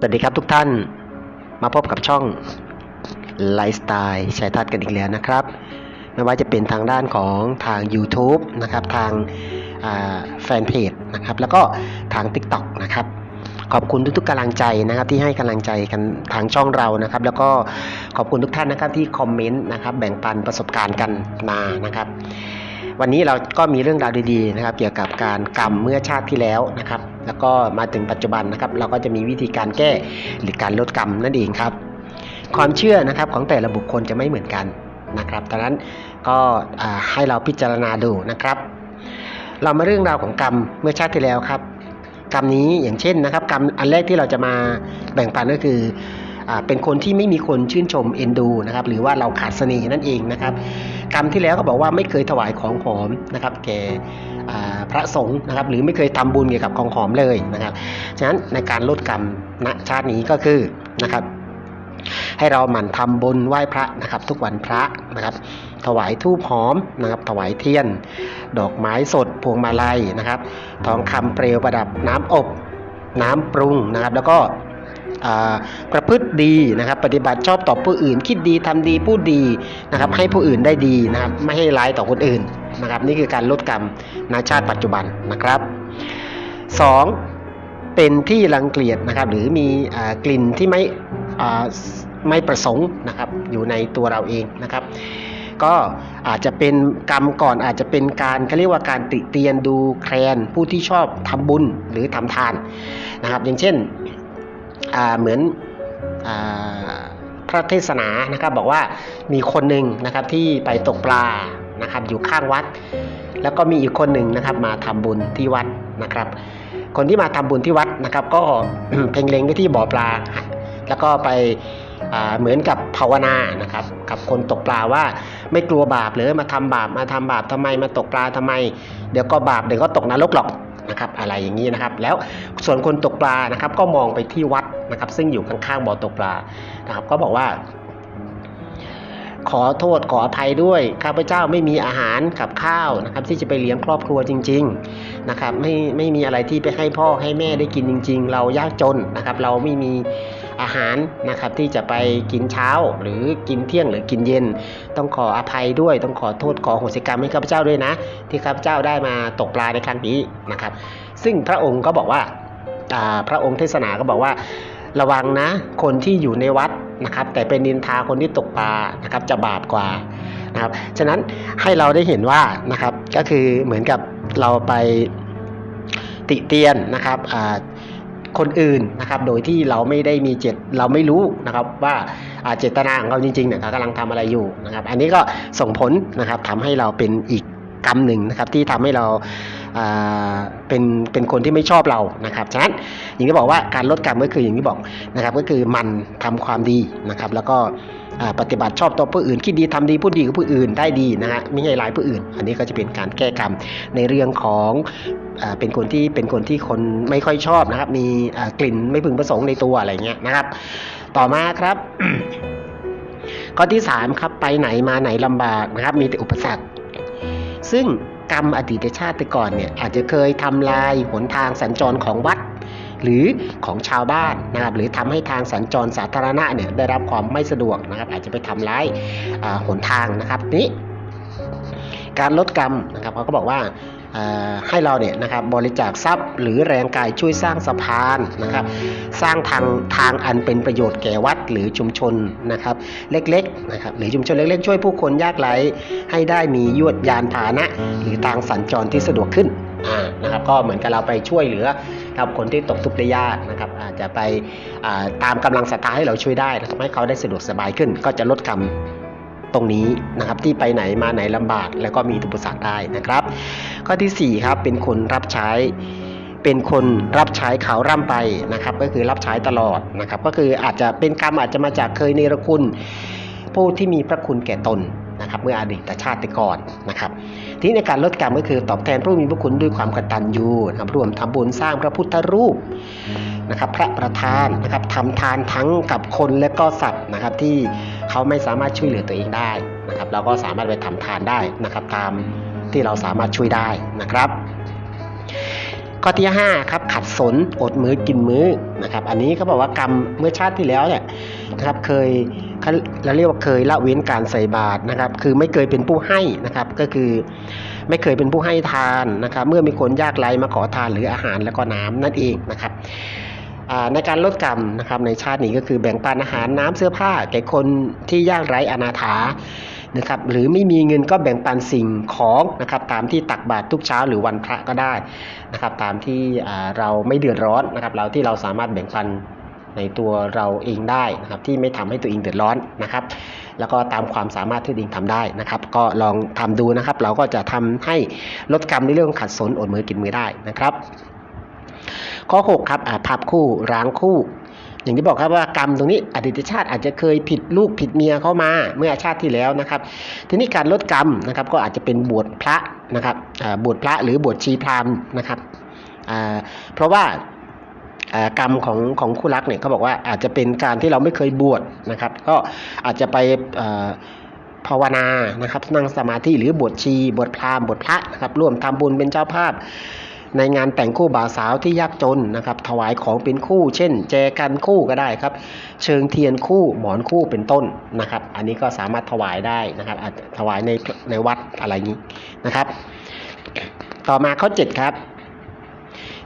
สวัสดีครับทุกท่านมาพบกับช่องไลฟ์สไตล์ชายทัดกันอีกแล้วนะครับ ไม่ว่าจะเป็นทางด้านของทาง YouTube นะครับ ทางแฟนเพจนะครับ แล้วก็ทาง TikTok นะครับ ขอบคุณทุกๆกำลังใจนะครับที่ให้กำลังใจกันทางช่องเรานะครับ แล้วก็ขอบคุณทุกท่านนะครับที่คอมเมนต์นะครับ แบ่งปันประสบการณ์กันมานะครับ วันนี้เราก็มีเรื่องราวดีๆนะครับ เกี่ยวกับการกรรมเมื่อชาติที่แล้วนะครับ แล้วก็มาถึงปัจจุบันนะครับ เราก็จะมีวิธีการแก้หรือการลดกรรมนั่นเองครับ ความเชื่อนะครับของแต่ละบุคคลจะไม่เหมือนกันนะครับดังนั้นก็ให้เราพิจารณาดูนะครับ เรามาเรื่องราวของกรรมเมื่อชาติที่แล้วครับ กรรมนี้อย่างเช่นนะครับ กรรมอันแรกที่เราจะมาแบ่งปันก็คืออเป็นคนที่ไม่มีคนชื่นชมเอ็นดูนะครับหรือว่าเราขาดเสน่ห์นั่นเองนะครับ กรรมที่แล้วก็บอกว่าไม่เคยถวายของหอมนะครับ แก่ พระสงฆ์นะครับหรือไม่เคยทำบุญเกี่ยวกับของหอมเลยนะครับฉะนั้นในการลดกรรมณชาตินี้ก็คือนะครับให้เราหมั่นทำบุญไหว้พระนะครับ ทุกวันพระนะครับ ถวายทูบหอมนะครับ ถวายเทียน ดอกไม้สดพวงมาลัยนะครับ ทองคำเปลวประดับน้ำอบ น้ำปรุงนะครับ แล้วก็ ประพฤติดีนะครับ ปฏิบัติชอบต่อผู้อื่น คิดดีทำดีพูดดีนะครับ ให้ผู้อื่นได้ดีนะครับ ไม่ให้ร้ายต่อคนอื่นนะครับ นี่คือการลดกรรมในชาติปัจจุบันนะครับสองเป็นที่รังเกียจนะครับ หรือมีอกลิ่นที่ไม่ไม่ประสงค์นะครับ อยู่ในตัวเราเองนะครับก็อาจจะเป็นกรรมก่อนอาจจะเป็นการเขาเรียกว่าการติเตียนดูแคลนผู้ที่ชอบทำบุญหรือทำทานนะครับ อย่างเช่น เหมือนอพระเทศนานะครับบอกว่ามีคนหนึ่งนะครับที่ไปตกปลานะครับอยู่ข้างวัด แล้วก็มีอีกคนหนึ่งนะครับมาทำบุญที่วัดนะครับ คนที่มาทำบุญที่วัดนะครับ ก็เพ่งเล็งไปที่บ่อปลา แล้วก็ไปเหมือนกับภาวนานะครับ กับคนตกปลาว่าไม่กลัวบาปหรือมาทำบาปมาทำบาปทำไมมาตกปลาทำไม เดี๋ยวก็บาปเดี๋ยวก็ตกนรกหรอก นะครับอะไรอย่างนี้นะครับ แล้วส่วนคนตกปลานะครับ ก็มองไปที่วัดนะครับ ซึ่งอยู่ข้างๆบ่อตกปลานะครับ ก็บอกว่า ขอโทษขออภัยด้วยข้าพเจ้าไม่มีอาหารกับข้าวนะครับ ที่จะไปเลี้ยงครอบครัวจริง ๆนะครับ ไม่ไม่มีอะไรที่ไปให้พ่อให้แม่ได้กินจริง ๆ เรายากจนนะครับ เราไม่มี อาหารนะครับที่จะไปกินเช้าหรือกินเที่ยงหรือกินเย็น ต้องขออภัยด้วย ต้องขอโทษขอโหสิกรรมให้ข้าพเจ้าด้วยนะ ที่ข้าพเจ้าได้มาตกปลาในครั้งนี้นะครับ ซึ่งพระองค์ก็บอกว่าพระองค์เทศนาก็บอกว่าระวังนะคนที่อยู่ในวัดนะครับ แต่เป็นนินทาคนที่ตกปลานะครับจะบาปกว่านะครับฉะนั้นให้เราได้เห็นว่านะครับก็คือเหมือนกับเราไปติเตียนนะครับอ่า คนอื่นนะครับโดยที่เราไม่ได้มีเจตเราไม่รู้นะครับว่าเจตนาของเราจริงๆเนี่ยเขากำลังทำอะไรอยู่นะครับอันนี้ก็ส่งผลนะครับทำให้เราเป็นอีกกรรมหนึ่งนะครับที่ทำให้เราเป็นเป็นคนที่ไม่ชอบเรานะครับฉะนั้นอย่างที่บอกว่าการลดกรรมก็คืออย่างที่บอกนะครับก็คือมันทำความดีนะครับแล้วก็ ปฏิบัติชอบต่อผู้อื่นคิดดีทำดีพูดดีกับผู้อื่นได้ดีนะฮะไม่ให้ร้ายผู้อื่น อันนี้ก็จะเป็นการแก้กรรมในเรื่องของเป็นคนที่เป็นคนที่คนไม่ค่อยชอบนะครับมีกลิ่นไม่พึงประสงค์ในตัวอะไรเงี้ยนะครับ ต่อมาครับข้อที่สามครับไปไหนมาไหนลำบากนะครับ มีแต่อุปสรรค ซึ่งกรรมอดีตชาติตก่อนเนี่ยอาจจะเคยทำลายหนทางสัญจรของวัด หรือของชาวบ้านนะครับหรือทำให้ทางสัญจรสาธารณะเนี่ยได้รับความไม่สะดวกนะครับอาจจะไปทำร้ายหนทางนะครับนี้การลดกรรมนะครับเขาก็บอกว่าให้เราเนี่ยนะครับบริจาคทรัพย์หรือแรงกายช่วยสร้างสะพานนะครับสร้างทางทางอันเป็นประโยชน์แก่วัดหรือชุมชนนะครับเล็กๆนะครับหรือชุมชนเล็กๆช่วยผู้คนยากไร้ให้ได้มียวดยานพาหนะ หรือทางสัญจรที่สะดวกขึ้นนะครับก็เหมือนกับเราไปช่วยเหลือ กับคนที่ตกทุกข์ได้ยากนะครับอาจจะไปาตามกำลังศรัทธาให้เราช่วยได้นะครับให้เขาได้สะดวกสบายขึ้น ก็จะลดกรรมตรงนี้นะครับที่ไปไหนมาไหนลำบาก แล้วก็มีอุปสรรคได้นะครับ ข้อที่4ครับเป็นคนรับใช้เป็นคนรับใช้เขาร่ำไปนะครับ ก็คือรับใช้ตลอดนะครับ ก็คืออาจจะเป็นกรรมอาจจะมาจากเคยเนรคุณผู้ที่มีพระคุณแก่ตนนะครับ เมื่ออดีตชาติก่อนนะครับ ที่ในการลดกรรมก็คือตอบแทนผู้มีพระคุณด้วยความกตัญญูนะครับร่วมทำบุญสร้างพระพุทธรูปนะครับพระประธานนะครับทำทานทั้งกับคนและก็สัตว์นะครับที่เขาไม่สามารถช่วยเหลือตัวเองได้นะครับเราก็สามารถไปทำทานได้นะครับตามที่เราสามารถช่วยได้นะครับ ข้อที่ห้าครับขัดสนอดมือกินมือนะครับอันนี้เขาบอกว่ากรรมเมื่อชาติที่แล้วเนี่ยนะครับเคยเขาเราเรียกว่าเคยละเว้นการใส่บาตรนะครับคือไม่เคยเป็นผู้ให้นะครับก็คือไม่เคยเป็นผู้ให้ทานนะครับเมื่อมีคนยากไร้มาขอทานหรืออาหารแล้วก็น้ำนั่นเองนะครับในการลดกรรมนะครับในชาตินี้ก็คือแบ่งปันอาหารน้ำเสื้อผ้าแก่คนที่ยากไร้อนาถา นะครับหรือไม่มีเงินก็แบ่งปันสิ่งของนะครับตามที่ตักบาตรทุกเช้าหรือวันพระก็ได้นะครับตามที่เราไม่เดือดร้อนนะครับเราที่เราสามารถแบ่งปันในตัวเราเองได้นะครับที่ไม่ทำให้ตัวเองเดือดร้อนนะครับ แล้วก็ตามความสามารถที่ตัวเองทำได้นะครับ ก็ลองทำดูนะครับ เราก็จะทำให้ลดกรรมในเรื่องขัดสนอดมือกินมือได้นะครับ ข้อ 6 ครับอ่าพคู่ร้างคู่ อย่างที่บอกครับว่ากรรมตรงนี้อดีตชาติอาจจะเคยผิดลูกผิดเมียเข้ามาเมื่อชาติที่แล้วนะครับ ทีนี้การลดกรรมนะครับก็อาจจะเป็นบวชพระนะครับบวชพระหรือบวชชีพราหมณ์นะครับเพราะว่ากรรมของของคู่รักเนี่ยเขาบอกว่าอาจจะเป็นการที่เราไม่เคยบวชนะครับ ก็อาจจะไปภาวนานะครับนั่งสมาธิหรือบวชชีบวชพราหมณ์บวชพระนะครับร่วมทำบุญเป็นเจ้าภาพ ในงานแต่งคู่บ่าวสาวที่ยากจนนะครับถวายของเป็นคู่ เช่น แจกันคู่ก็ได้ครับ เชิงเทียนคู่หมอนคู่เป็นต้นนะครับ อันนี้ก็สามารถถวายได้นะครับอาจจะถวายในในวัดอะไรนี้นะครับ ต่อมาข้อ7ครับ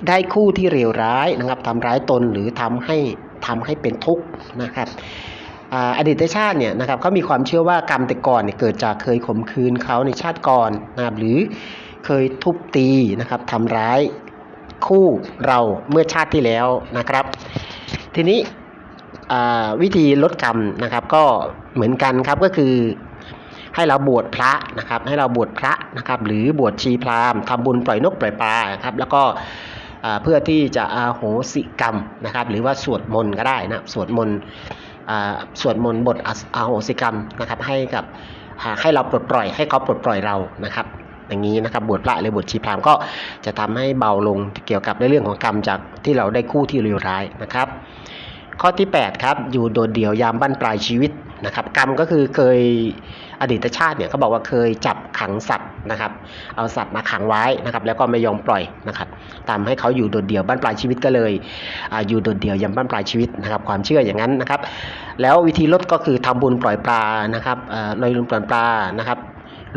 ได้คู่ที่เลวร้ายนะครับทำร้ายตนหรือทำให้ทำให้เป็นทุกข์นะครับอ่าอดีตชาติเนี่ยนะครับเขามีความเชื่อว่ากรรมแต่ก่อนเนี่ยเกิดจากเคยข่มขืนเขาในชาติก่อนนะครับหรือ เคยทุบตีนะครับทำร้ายคู่เราเมื่อชาติที่แล้วนะครับ ทีนี้วิธีลดกรรมนะครับก็เหมือนกันครับก็คือให้เราบวชพระนะครับ ให้เราบวชพระนะครับ หรือบวชชีพราหมณ์ทำบุญปล่อยนกปล่อยปลาครับ แล้วก็เพื่อที่จะอาโหสิกรรมนะครับ หรือว่าสวดมนต์ก็ได้นะสวดมนต์สวดมนต์บทอาโหสิกรรมนะครับ ให้กับให้เราปลดปล่อยให้เขาปลดปล่อยเรานะครับ อย่างนี้นะครับบวชพระหรือบวชชีพราหมณ์ก็จะทำให้เบาลงเกี่ยวกับในเรื่องของกรรมจากที่เราได้คู่ที่เลวร้ายนะครับ ข้อที่ 8 ครับ อยู่โดดเดี่ยวยามบั้นปลายชีวิตนะครับ กรรมก็คือเคยอดีตชาติเนี่ยเขาบอกว่าเคยจับขังสัตว์นะครับ เอาสัตว์มาขังไว้นะครับ แล้วก็ไม่ยอมปล่อยนะครับทำให้เขาอยู่โดดเดี่ยวบ้านปลายชีวิตก็เลยออยู่โดดเดี่ยวยามบ้านปลายชีวิตนะครับ ความเชื่ออย่างนั้นนะครับ แล้ววิธีลดก็คือทำบุญปล่อยปลานะครับลอยลุมปล่อยปลานะครับ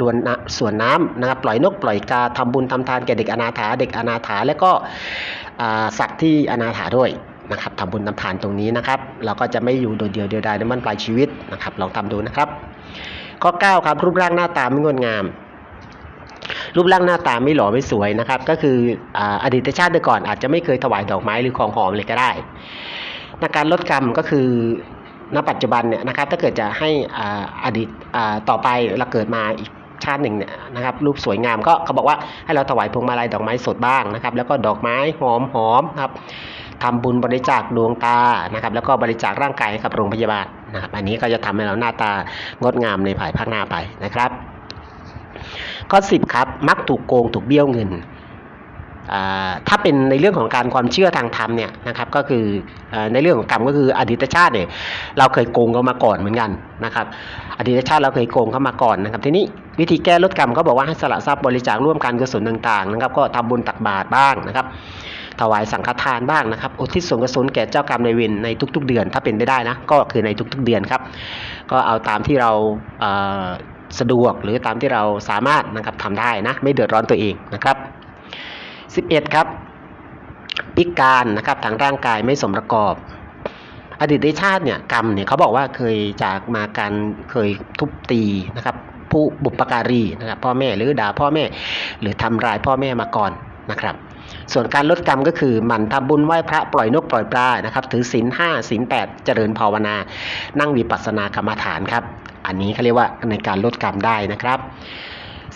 ลวนนะส่วนน้ำนะครับปล่อยนกปล่อยกาทำบุญทำทานแก่เด็กอนาถาเด็กอนาถาและก็สัตว์ที่อนาถาด้วยนะครับทำบุญทำทานตรงนี้นะครับ เราก็จะไม่อยู่โดดเดี่ยวเดียวดายในบ้านปลายชีวิตนะครับ ลองทำดูนะครับ ข้อ 9 ครับรูปร่างหน้าตาไม่งดงาม รูปร่างหน้าตาไม่หล่อไม่สวยนะครับ ก็คือออดีตชาติแต่ก่อนอาจจะไม่เคยถวายดอกไม้หรือของหอมเลยก็ได้ในการลดกรรมก็คือณปัจจุบันเนี่ยนะครับถ้าเกิดจะให้ออดีตต่อไปเราเกิดมาอีก ชาติหนึ่งเนี่ยนะครับรูปสวยงามก็เขาบอกว่าให้เราถวายพวงมาลัยดอกไม้สดบ้างนะครับ แล้วก็ดอกไม้หอมหอมครับทำบุญบริจาคดวงตานะครับ แล้วก็บริจาคร่างกายให้กับโรงพยาบาลนะครับ อันนี้ก็จะทำให้เราหน้าตางดงามในภายภาคหน้าไปนะครับข้อ10ครับมักถูกโกงถูกเบี้ยวเงิน ถ้าเป็นในเรื่องของการความเชื่อทางธรรมเนี่ยนะครับก็คืออในเรื่องของกรรมก็คืออดีตชาติเนี่ยเราเคยโกงเขามาก่อนเหมือนกันนะครับอดีตชาติเราเคยโกงเขามาก่อนนะครับทีนี้วิธีแก้ลดกรรมเขาบอกว่าให้สละทรัพย์บริจาคร่วมการกุศลต่างๆนะครับก็ทำบุญตักบาตรบ้างนะครับถวายสังฆทานบ้างนะครับอุทิศส่วนกุศลแก่เจ้ากรรมนายเวรในทุก ๆ เดือน ถ้าเป็นไปได้นะก็คือในทุก ๆ เดือนครับก็เอาตามที่เราสะดวกหรือตามที่เราสามารถนะครับทำได้นะไม่เดือดร้อนตัวเองนะครับ 11 ครับพิการนะครับทางร่างกายไม่สมประกอบ อดีตชาติเนี่ยกรรมเนี่ยเขาบอกว่าเคยจากมาการเคยทุบตีนะครับผู้บุปการีนะครับพ่อแม่หรือด่าพ่อแม่ หรือทำร้ายพ่อแม่มาก่อนนะครับ ส่วนการลดกรรมก็คือหมั่นทำบุญไหว้พระปล่อยนกปล่อยปลานะครับถือศีลห้าศีลแปดเจริญภาวนา นั่งวิปัสสนากรรมฐานครับ อันนี้เขาเรียกว่าในการลดกรรมได้นะครับ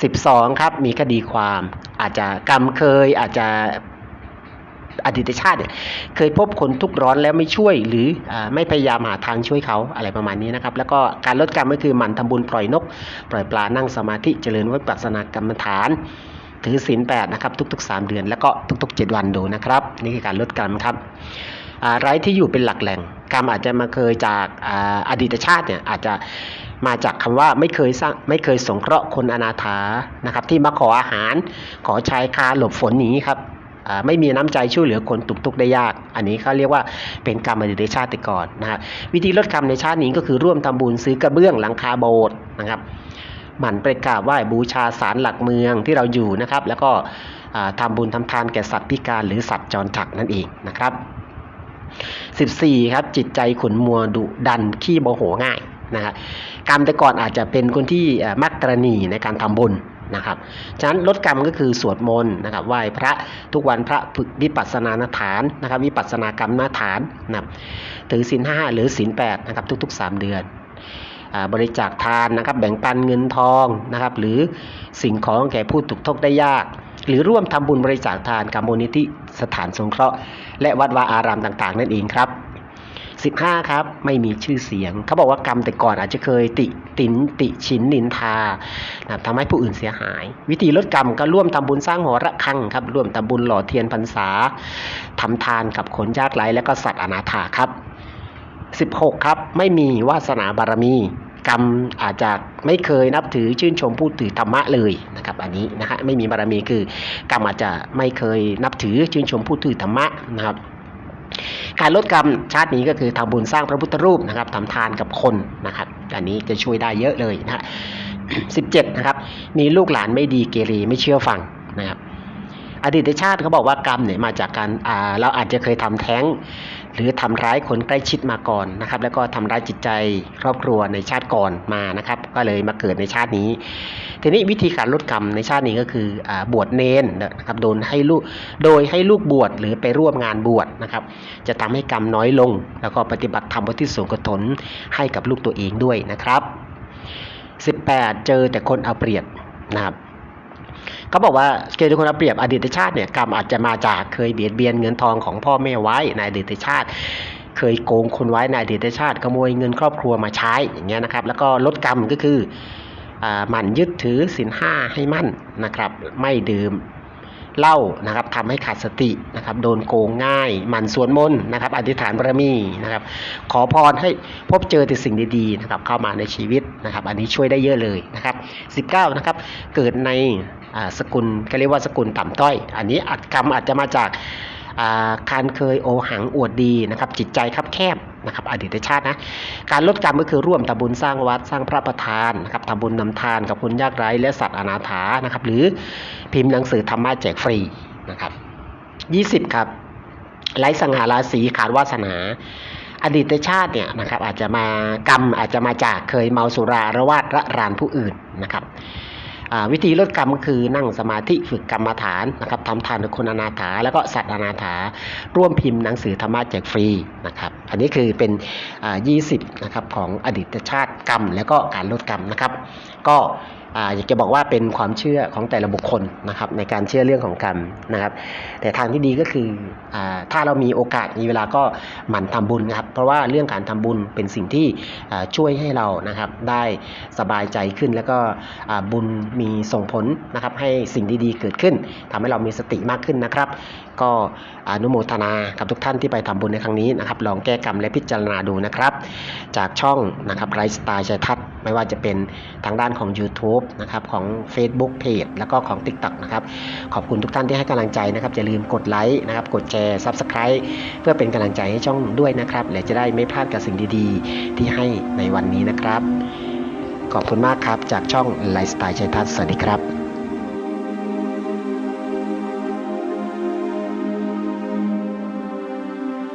12 ครับ มีคดีความ อาจจะกรรมเคยอาจจะอดีตชาติเนี่ยเคยพบคนทุกข์ร้อนแล้วไม่ช่วยหรืออไม่พยายามหาทางช่วยเขาอะไรประมาณนี้นะครับ แล้วก็การลดกรรมก็คือหมั่นทำบุญปล่อยนก ปล่อยปลานั่งสมาธิเจริญวิปัสสนากรรมฐาน ถือศีลแปดนะครับ ทุก ๆ 3 เดือน แล้วก็ทุก ๆ 7 วันดูนะครับ นี่คือการลดกรรมครับไร้ที่อยู่เป็นหลักแหล่งกรรมอาจจะมาเคยจากออดีตชาติเนี่ยอาจจะ มาจากคำว่าไม่เคยสร้างไม่เคยสงเคราะห์คนอนาถานะครับ ที่มาขออาหาร ขอชายคาหลบฝนหนีครับไม่มีน้ำใจช่วยเหลือคนตุกตุกได้ยาก อันนี้เขาเรียกว่าเป็นกรรมอดีตชาติก่อนนะฮะวิธีลดกรรมในชาตินี้ก็คือร่วมทำบุญซื้อกระเบื้องหลังคาโบสถ์นะครับหมั่นไปกราบไหว้บูชาศาลหลักเมืองที่เราอยู่นะครับ แล้วก็อ่าทำบุญทำทานแก่สัตว์พิการหรือสัตว์จรจัดนั่นเองนะครับ 14 ครับจิตใจขุนมัวดุดันขี้โมโหง่าย นะครับกรรมแต่ก่อนอาจจะเป็นคนที่มักตรณีในการทำบุญนะครับ ฉะนั้นลดกรรมก็คือสวดมนต์นะครับไหว้พระทุกวันพระฝึกวิปัสสนานฐานนะครับวิปัสสนากรรมนาฐานนะครับถือศีลห้าหรือศีลแปดนะครับทุก ๆ 3 เดือน บริจาคทานนะครับแบ่งปันเงินทองนะครับหรือสิ่งของแก่ผู้ถูกทุกข์ได้ยาก หรือร่วมทำบุญบริจาคทานกับมูลนิธิสถานสงเคราะห์ และวัดวาอารามต่างๆ นั่นเองครับ 15 ครับ ไม่มีชื่อเสียง เขาบอกว่ากรรมแต่ก่อนอาจจะเคยติตินติชินนินทานะครับทำให้ผู้อื่นเสียหาย วิธีลดกรรมก็ร่วมทำบุญสร้างหอระฆังครับ ร่วมทำบุญหล่อเทียนพรรษาทำทานกับคนยากไร้และก็สัตว์อนาถาครับ 16 ครับ ไม่มีวาสนาบารมีกรรมอาจจะไม่เคยนับถือชื่นชมพูดถือธรรมะเลยนะครับ อันนี้นะฮะไม่มีบารมีคือกรรมอาจจะไม่เคยนับถือชื่นชมพูดถือธรรมะนะครับ การลดกรรมชาตินี้ก็คือทำบุญสร้างพระพุทธรูปนะครับทำทานกับคนนะครับ อันนี้จะช่วยได้เยอะเลยนะฮะ17นะครับมีลูกหลานไม่ดีเกเรไม่เชื่อฟังนะครับ อดีตชาติเขาบอกว่ากรรมเนี่ยมาจากการเราอาจจะเคยทำแท้ง หรือทำร้ายคนใกล้ชิดมาก่อนนะครับ แล้วก็ทำร้ายจิตใจครอบครัวในชาติก่อนมานะครับ ก็เลยมาเกิดในชาตินี้ ทีนี้วิธีการลดกรรมในชาตินี้ก็คืออบวชเนนนะครับโดนให้ลูกโดยให้ลูกบวชหรือไปร่วมงานบวชนะครับ จะทำให้กรรมน้อยลง แล้วก็ปฏิบัติธรรมบที่สูงกตนให้กับลูกตัวเองด้วยนะครับ 18 เจอแต่คนเอาเปรียบนะครับ เขาบอกว่าเกณฑ์คนเอาเปรียบอดีตชาติเนี่ยกรรมอาจจะมาจากเคยเบียดเบียนเงินทองของพ่อแม่ไว้ในอดีตชาติ เคยโกงคนไว้ในอดีตชาติขโมยเงินครอบครัวมาใช้อย่างเงี้ยนะครับ แล้วก็ลดกรรมก็คืออ่าหมั่นยึดถือศีลห้าให้มั่นนะครับ ไม่ดื่มเหล้านะครับทำให้ขาดสตินะครับ โดนโกงง่าย หมั่นสวดมนต์นะครับ อธิษฐานบารมีนะครับ ขอพรให้พบเจอแต่สิ่งดีๆนะครับ เข้ามาในชีวิตนะครับ อันนี้ช่วยได้เยอะเลยนะครับ 19 นะครับ เกิดใน สกุลก็เรียกว่าสกุลต่ำต้อย อันนี้อาจกรรมอาจจะมาจากอ่าการเคยโอหังอวดดีนะครับจิตใจคับแคบนะครับอดีตชาตินะการลดกรรมก็คือร่วมทำบุญสร้างวัดสร้างพระประธานนะครับทำบุญนำทานกับคนยากไร้และสัตว์อนาถานะครับหรือพิมพ์หนังสือธรรมะแจกฟรีนะครับ 20 ครับไร้สง่าราศีขาดวาสนาอดีตชาติเนี่ยนะครับอาจจะมากรรมอาจจะมาจากเคยเมาสุราระวาดระรานผู้อื่นนะครับ วิธีลดกรรมก็คือนั่งสมาธิฝึกกรรมฐานนะครับทำทานกับคนอนาถา แล้วก็สัตว์อนาถา ร่วมพิมพ์หนังสือธรรมะแจกฟรีนะครับอันนี้คือเป็น 20 นะครับของอดีตชาติกรรม แล้วก็การลดกรรมนะครับ ก็ อยากจะบอกว่าเป็นความเชื่อของแต่ละบุคคลนะครับในการเชื่อเรื่องของกรรมนะครับ แต่ทางที่ดีก็คืออถ้าเรามีโอกาสมีเวลาก็หมั่นทำบุญนะครับ เพราะว่าเรื่องการทำบุญเป็นสิ่งที่ช่วยให้เรานะครับได้สบายใจขึ้น แล้วก็บุญมีส่งผลนะครับให้สิ่งดีๆเกิดขึ้นทำให้เรามีสติมากขึ้นนะครับ ก็อนุโมทนากับทุกท่านที่ไปทำบุญในครั้งนี้นะครับลองแก้กรรมและพิจารณาดูนะครับ จากช่องนะครับไรสไตล์ชัยทัศน์ไม่ว่าจะเป็นทางด้านของ YouTube นะครับของ Facebook Page แล้วก็ของ TikTok นะครับขอบคุณทุกท่านที่ให้กำลังใจนะครับอย่าลืมกดไลค์นะครับกดแชร์ Subscribe เพื่อเป็นกำลังใจให้ช่องด้วยนะครับและจะได้ไม่พลาดกับสิ่งดีๆ ที่ให้ในวันนี้นะครับ ขอบคุณมากครับจากช่องไลฟ์สไตล์ชัยทัศน์สวัสดีครับ